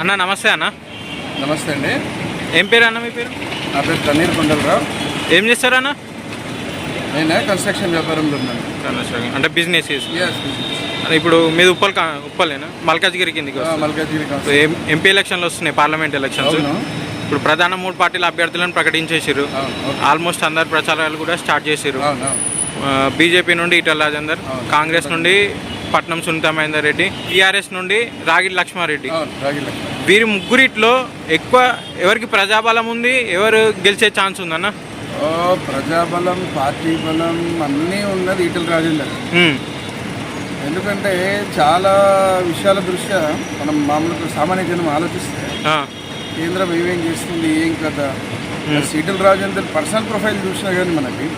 అన్న నమస్తే అన్న. నమస్తే అండి. ఏం పేరు అన్న మీ పేరు? నా పేరు తన్నీర్ కొండలరావు. ఏం చేస్తారు అన్న? నేను? కన్స్ట్రక్షన్ వ్యాపారంలో ఉన్నాను. అంటే బిజినెస్ ఇప్పుడు మీది ఉప్పల్ కా ఉప్పలేనా? మల్కాజ్గిరి కిందికి. మల్కాజ్గిరి ఎంపీ ఎలక్షన్లు వస్తున్నాయి? Parliament elections. ఇప్పుడు ప్రధాన మూడు పార్టీల అభ్యర్థులను ప్రకటించేసారు. ఆల్మోస్ట్ అందరు ప్రచారాలు కూడా స్టార్ట్ అవును. బీజేపీ నుండి ఈటల రాజేందర్. కాంగ్రెస్ నుండి పట్నం సునీత మహేందర్ రెడ్డి టీఆర్ఎస్ నుండి రాగిడి లక్ష్మారెడ్డి. రాగి లక్ష్మణ్. వీరి ముగ్గురిట్లో ఎక్కువ ఎవరికి ప్రజాబలం ఉంది? ఎవరు గెలిచే ఛాన్స్ ఉందన్న? ప్రజాబలం పార్టీ బలం అన్నీ ఉన్నది ఈటల రాజేందర్ ఎందుకంటే చాలా విషయాల దృష్ట్యా మనం మామూలుగా సామాన్య జనం ఆలోచిస్తే కేంద్రం ఏమేం చేస్తుంది ఏం కదా ఈటల రాజేందర్ పర్సనల్ ప్రొఫైల్ చూసినా కానీ మనకి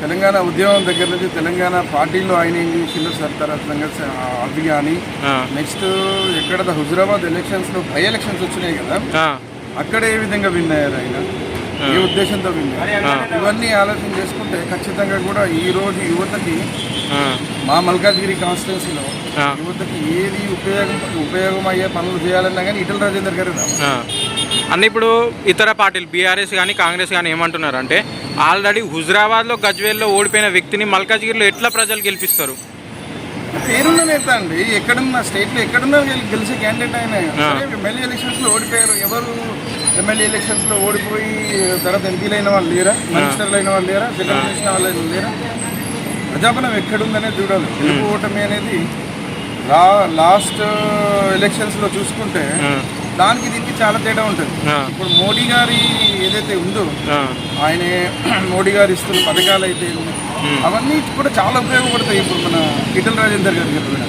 తెలంగాణ ఉద్యమం దగ్గర నుంచి తెలంగాణ పార్టీలో ఆయన ఏం చేసిందో సర్తారత్నంగా అవి కానీ నెక్స్ట్ ఎక్కడ హుజురాబాద్ ఎలక్షన్స్లో బై ఎలక్షన్స్ వచ్చినాయి కదా. అక్కడ ఏ విధంగా విన్ అయ్యారు ఆయన? ఏ ఉద్దేశంతో విన్? ఇవన్నీ ఆలోచన చేసుకుంటే ఖచ్చితంగా కూడా ఈ రోజు యువతకి మా మల్కాజ్గిరి కాన్స్టిట్యున్సీలో. యువతకి ఏది ఉపయోగం ఉపయోగం అయ్యే పనులు చేయాలన్నా కానీ ఇటల రాజేందర్ గారు. అన్న ఇప్పుడు ఇతర పార్టీలు బీఆర్ఎస్ కానీ కాంగ్రెస్ కానీ ఏమంటున్నారు అంటే ఆల్రెడీ హుజరాబాద్లో గజ్వేల్లో ఓడిపోయిన వ్యక్తిని మల్కాజ్గిరిలో ఎట్లా ప్రజలు గెలిపిస్తారు? పేరున్న నేత అండి. ఎక్కడున్న స్టేట్లో ఎక్కడున్నా గెలి- గెలిచే క్యాండిడేట్ ఆయన. ఎమ్మెల్యే ఎలక్షన్స్లో ఓడిపోయారు. ఎవరు ఎమ్మెల్యే ఎలక్షన్స్లో ఓడిపోయి తర్వాత ఎంపీలు అయిన వాళ్ళు లేరా? మినిస్టర్లు అయిన వాళ్ళు లేరా? సెకండ్ చేసిన వాళ్ళు లేరా? ప్రజాబలం ఎక్కడుందనేది చూడాలి. గెలుపు ఓటమి అనేది లా లాస్ట్ ఎలక్షన్స్లో చూసుకుంటే దానికి దీనికి చాలా తేడా ఉంటుంది. ఇప్పుడు మోడీ గారి ఏదైతే ఉందో ఆయన మోడీ గారు ఇస్తున్న పథకాలు అయితే అవన్నీ కూడా చాలా ఉపయోగపడతాయి. ఇప్పుడు మన ఈటల రాజేందర్ కూడా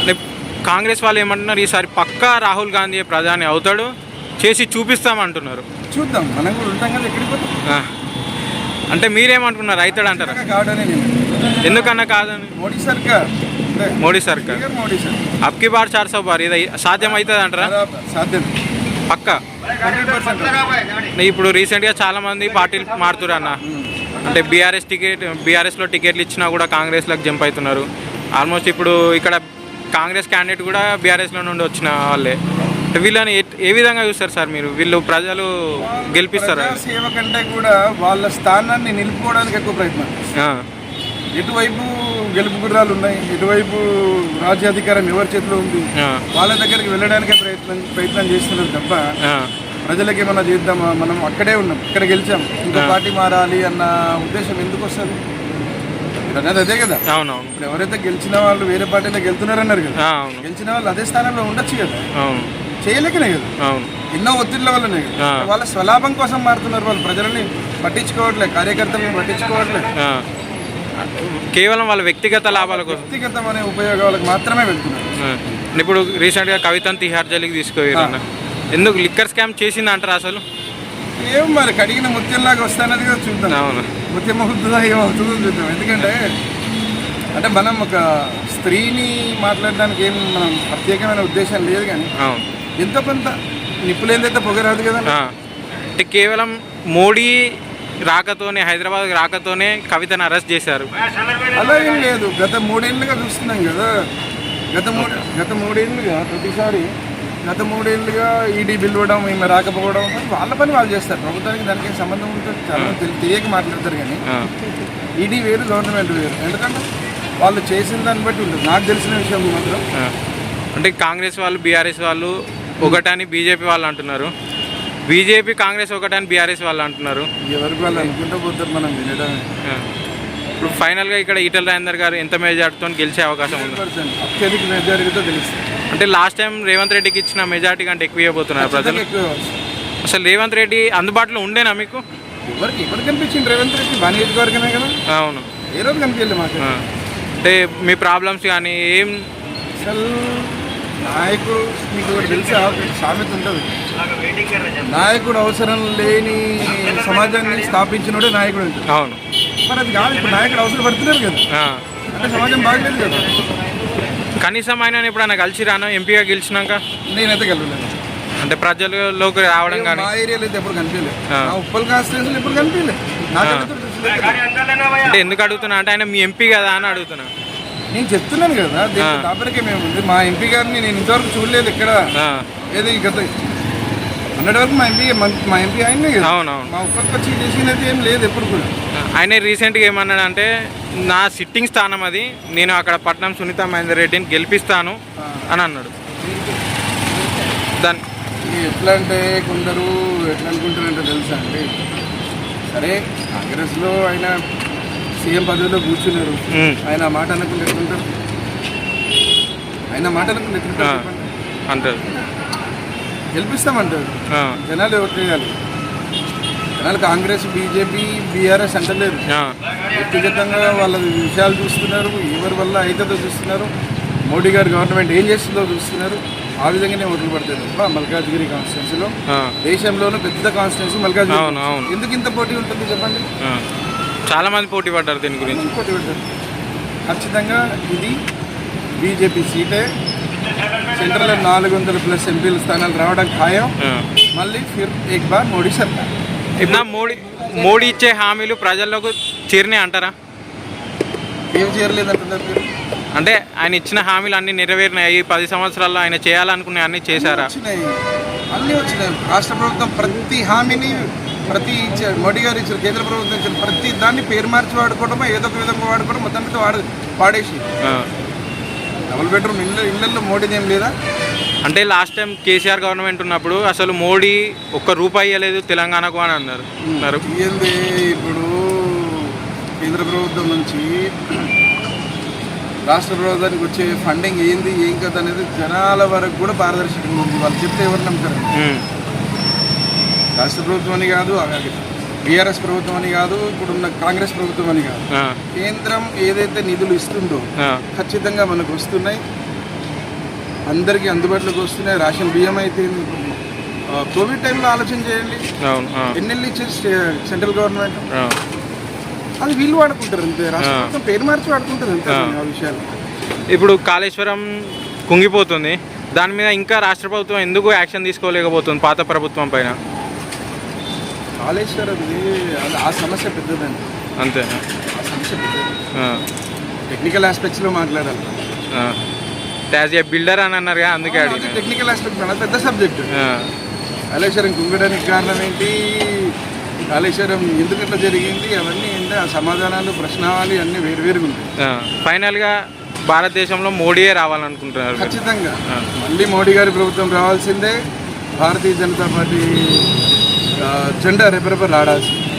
అంటే కాంగ్రెస్ వాళ్ళు ఏమంటున్నారు ఈసారి పక్కా రాహుల్ గాంధీ ప్రధాని అవుతాడు చేసి చూపిస్తామంటున్నారు. చూద్దాం మనం కూడా ఉంటాం కదా ఎక్కడికి. అంటే మీరేమంటున్నారు అవుతాడు అంటారా? నేను. ఎందుకన్నా కాదని? మోడీ సర్కార్ మోడీ సర్కార్ మోడీ సర్కార్ అబ్కి బార్ చార్ సో బార్ ఇది సాధ్యం అవుతుంది అంటారా సాధ్యం పక్కా? ఇప్పుడు రీసెంట్గా చాలా మంది పార్టీలు మారుతున్నారు అన్న. అంటే బీఆర్ఎస్ టికెట్ బీఆర్ఎస్లో టికెట్లు ఇచ్చినా కూడా కాంగ్రెస్లోకి జంప్ అవుతున్నారు ఆల్మోస్ట్ ఇప్పుడు ఇక్కడ కాంగ్రెస్ క్యాండిడేట్ కూడా బీఆర్ఎస్లో నుండి వచ్చిన వాళ్ళే. వీళ్ళని ఏ- విధంగా చూస్తారు సార్ మీరు? వీళ్ళు ప్రజలు గెలిపిస్తారు? సేవ కంటే కూడా వాళ్ళ స్థానాన్ని నిలుపుకోవడానికి ఎక్కువ ప్రయత్నం ఎటువైపు గెలుపు గుర్రాలు ఉన్నాయి. ఎటువైపు రాజ్యాధికారం ఎవరి చేతిలో ఉంది? వాళ్ళ దగ్గరికి వెళ్ళడానికే ప్రయత్నం ప్రయత్నం చేస్తున్నారు తప్ప ప్రజలకి ఏమన్నా చేద్దామా? మనం అక్కడే ఉన్నాం ఇక్కడ గెలిచాం. ఇంకో పార్టీ మారాలి అన్న ఉద్దేశం ఎందుకు వస్తుంది? అనేది అదే కదా. ఇప్పుడు ఎవరైతే గెలిచిన వాళ్ళు వేరే పార్టీలోకి వెళ్తున్నారన్నారు కదా గెలిచిన వాళ్ళు అదే స్థానంలో ఉండొచ్చు కదా. చేయలేకనే కదా. ఎన్నో ఒత్తిళ్ళ వల్లనే కదా. వాళ్ళ స్వలాభం కోసం మారుతున్నారు వాళ్ళు ప్రజలని. పట్టించుకోవట్లే కార్యకర్తలను పట్టించుకోవట్లే. కేవలం వాళ్ళ వ్యక్తిగత లాభాల కోసం? వ్యక్తిగతమైన ఉపయోగాలకు మాత్రమే వెళ్తున్నారు. ఇప్పుడు రీసెంట్గా కవితను తిహార్ జైలుకి తీసుకుపోయారు ఎందుకు లిక్కర్ స్కామ్ చేసింది అంటారా అసలు? ఏం మరి కడిగిన ముత్యంలాగా వస్తానది కూడా చూద్దాం. అవును. ముత్యం అవుతుందా ఏమవుతుందో చూద్దాం. ఎందుకంటే అంటే మనం ఒక స్త్రీని మాట్లాడడానికి ఏం మనం ప్రత్యేకమైన ఉద్దేశం లేదు కానీ అవును. ఎంతో కొంత నిప్పులేందైతే పొగరాదు కదా. అంటే కేవలం మోడీ రాకతోనే హైదరాబాద్ రాకతోనే కవితను అరెస్ట్ చేశారు. అలా ఏం లేదు. గత మూడేళ్ళుగా చూస్తున్నాం కదా. గత మూడు గత మూడేళ్ళుగా ప్రతిసారి గత మూడేళ్ళుగా ఈడీ పిలవడం ఈమె రాకపోవడం వాళ్ళ పని వాళ్ళు చేస్తారు. ప్రభుత్వానికి దానికి సంబంధం ఉంటుంది? చాలా తెలియక మాట్లాడతారు కానీ. ఈడీ వేరు గవర్నమెంట్ వేరు. ఎందుకంటే వాళ్ళు చేసిన దాన్ని బట్టి ఉంటుంది. నాకు తెలిసిన విషయం మాత్రం. అంటే కాంగ్రెస్ వాళ్ళు బీఆర్ఎస్ వాళ్ళు ఒకటని బీజేపీ వాళ్ళు అంటున్నారు. బీజేపీ కాంగ్రెస్ ఒకటని బీఆర్ఎస్ వాళ్ళు అంటున్నారు. ఎవరికి వాళ్ళు అనుకుంటూ పోతారు మనం వినడమే. ఆ. ఇప్పుడు ఫైనల్గా ఇక్కడ ఈటల రాజేందర్ గారు ఎంత మెజార్టీతో గెలిచే అవకాశం ఉంది? అత్యధిక మెజారిటీతో అంటే లాస్ట్ టైం రేవంత్ రెడ్డికి ఇచ్చిన మెజార్టీ కంటే ఎక్కువ ఇవ్వబోతున్నారు ప్రజలు. అసలు రేవంత్ రెడ్డి అందుబాటులో ఉండేనా మీకు? ఎవరికి కనిపించింది రేవంత్ రెడ్డి? బాగా నియోజకవర్గమే కదా. అవును. ఏ రోజు కనిపించలేదు మాకు. అంటే మీ ప్రాబ్లమ్స్ కానీ ఏం? అసలు నాయకుడు మీకు తెలిసి సామెత ఉంటుంది. నాయకుడు అవసరం లేని సమాజాన్ని స్థాపించినోడే నాయకుడు. అవును. మరి అది కాదు ఇప్పుడు నాయకుడు అవసరం పడుతున్నారు కదా. ఆ. అంటే సమాజం బాగలేదు కదా. కనీసం ఆయన ఎప్పుడైనా కలిసి రాను ఎంపీగా గెలిచినాక? నేనైతే కలవలేదు అంటే ప్రజలలోకి రావడం కానీ. మా ఏరియాలో అయితే ఎప్పుడు కనిపించలేదు. ఉప్పల్ కాన్స్టిట్యూన్సీలో ఎప్పుడు కనిపించలేదు. అంటే ఎందుకు అడుగుతున్నా? అంటే ఆయన మీ ఎంపీ కదా అని అడుగుతున్నా. నేను చెప్తున్నాను కదా దాపరికం ఏముంది? మా ఎంపీ గారిని నేను ఇంతవరకు చూడలేదు ఇక్కడ. ఆ, ఏది గత మొన్నటి వరకు మా ఎంపీ మా ఎంపీ ఆయనే కదా. అవునవును. మా ఉప్పత్తి చేసినది ఏం లేదు ఎప్పుడు కూడా. ఆయన రీసెంట్గా ఏమన్నాడంటే నా సిట్టింగ్ స్థానం అది నేను అక్కడ పట్నం సునీత మహేందర్ రెడ్డిని గెలిపిస్తాను అని అన్నాడు. దాని ఎట్లా అంటే కొందరు ఎట్లా అనుకుంటారంటే తెలుసా అండి? సరే కాంగ్రెస్లో ఆయన సీఎం పదవిలో కూర్చున్నారు. ఆయన మాట అనుకుంటే ఎట్లుంటారు? ఆయన మాట అనుకుంటే ఎట్లుంటారు? అంటారు గెలిపిస్తామంటారు. ఆ, జనాలు ఓట్లు వేయాలి జనాలు కాంగ్రెస్ బీజేపీ బీఆర్ఎస్ అంటలేరు. వ్యక్తిగతంగా వాళ్ళ విషయాలు చూస్తున్నారు ఎవరి వల్ల అవుతుందో చూస్తున్నారు. మోడీ గారు గవర్నమెంట్ ఏం చేస్తుందో చూస్తున్నారు. ఆ విధంగానే ఓట్లు పడతారు తప్ప మల్కాజ్గిరి కాన్స్టిట్యున్సీలో దేశంలోనూ పెద్ద కాన్స్టిట్యున్సీ మల్కాజ్గిరి ఎందుకు ఇంత పోటీ ఉంటుంది చెప్పండి. చాలా మంది పోటీ పడ్డారు దీని గురించి. పోటీ ఉంటుంది ఖచ్చితంగా ఇది బీజేపీ సీటే. సెంట్రల్లో నాలుగు వందల ప్లస్ ఎంపీల స్థానాలు రావడం ఖాయం. మళ్ళీ ఫిర్ ఏక్ బార్ మోడీ సర్కార్. మోడీ మోడీ ఇచ్చే హామీలు ప్రజల్లోకి చేరినాయి అంటారా? ఏం చేయలేదంటున్నారు మీరు? అంటే ఆయన ఇచ్చిన హామీలు అన్ని నెరవేరినాయి. పది సంవత్సరాల్లో ఆయన చేయాలనుకునే అన్ని చేశారా? అన్నీ వచ్చినాయి. రాష్ట్ర ప్రభుత్వం ప్రతి హామీని ప్రతి మోడీ గారు ఇచ్చిన కేంద్ర ప్రభుత్వం ఇచ్చిన ప్రతి దాన్ని పేరు మార్చి వాడుకోవడమో ఏదో ఒక విధంగా వాడుకోవడం మొత్తం వాడు వాడేసి. డబుల్ బెడ్రూమ్ ఇళ్ళ ఇళ్ళల్లో మోడీది ఏం లేదా? అంటే లాస్ట్ టైం కేసీఆర్ గవర్నమెంట్ ఉన్నప్పుడు అసలు మోడీ ఒక్క రూపాయి ఇవ్వలేదు తెలంగాణకు అని అన్నారు. అన్నారు. ఏంది ఇప్పుడు కేంద్ర ప్రభుత్వం నుంచి రాష్ట్ర ప్రభుత్వానికి వచ్చే ఫండింగ్ ఏంది ఏం కథ అనేది జనాల వరకు కూడా పారదర్శకంగా ఉంది. వాళ్ళు చెప్తే ఎవరు నమ్ముతారు? రాష్ట్ర ప్రభుత్వం అని కాదు బీఆర్ఎస్ ప్రభుత్వం అని కాదు ఇప్పుడున్న కాంగ్రెస్ ప్రభుత్వం అని కాదు. కేంద్రం ఏదైతే నిధులు ఇస్తుందో ఖచ్చితంగా మనకు వస్తున్నాయి. అందరికీ అందుబాటులోకి వస్తున్నాయి. రేషన్ బియ్యం అయితే కోవిడ్ టైంలో ఆలోచన చేయండి. Stay- central government. అది వీళ్ళు వాడుకుంటారు అంతే. రాష్ట్ర పేరు మార్చి వాడుకుంటారు అంతే. ఆ విషయాలు. ఇప్పుడు కాళేశ్వరం కుంగిపోతుంది. దాని మీద ఇంకా రాష్ట్ర ప్రభుత్వం ఎందుకు యాక్షన్ తీసుకోలేకపోతుంది పాత ప్రభుత్వం పైన? కాళేశ్వరంది అది ఆ సమస్య పెద్దదండి. అంతేనా ఆ సమస్య పెద్దది. ఆ, టెక్నికల్ ఆస్పెక్ట్స్లో మాట్లాడాలి. యాజ్ ఏ బిల్డర్ అని అన్నారుగా అందుకే అడిగిన టెక్నికల్ ఆస్పెక్ట్ చాలా పెద్ద సబ్జెక్ట్ కాళేశ్వరం కుంగడానికి కారణం ఏంటి? కాళేశ్వరం ఎందుకు ఇట్లా జరిగింది? అవన్నీ ఏంటి? ఆ సమాధానాలు ప్రశ్నావళి అన్నీ వేరువేరుగా ఉంటాయి. ఫైనల్గా భారతదేశంలో మోడీయే రావాలనుకుంటున్నారు. ఖచ్చితంగా. మళ్ళీ మోడీ గారి ప్రభుత్వం రావాల్సిందే. భారతీయ జనతా పార్టీ జెండా రెపరెపర్ ఆడాల్సింది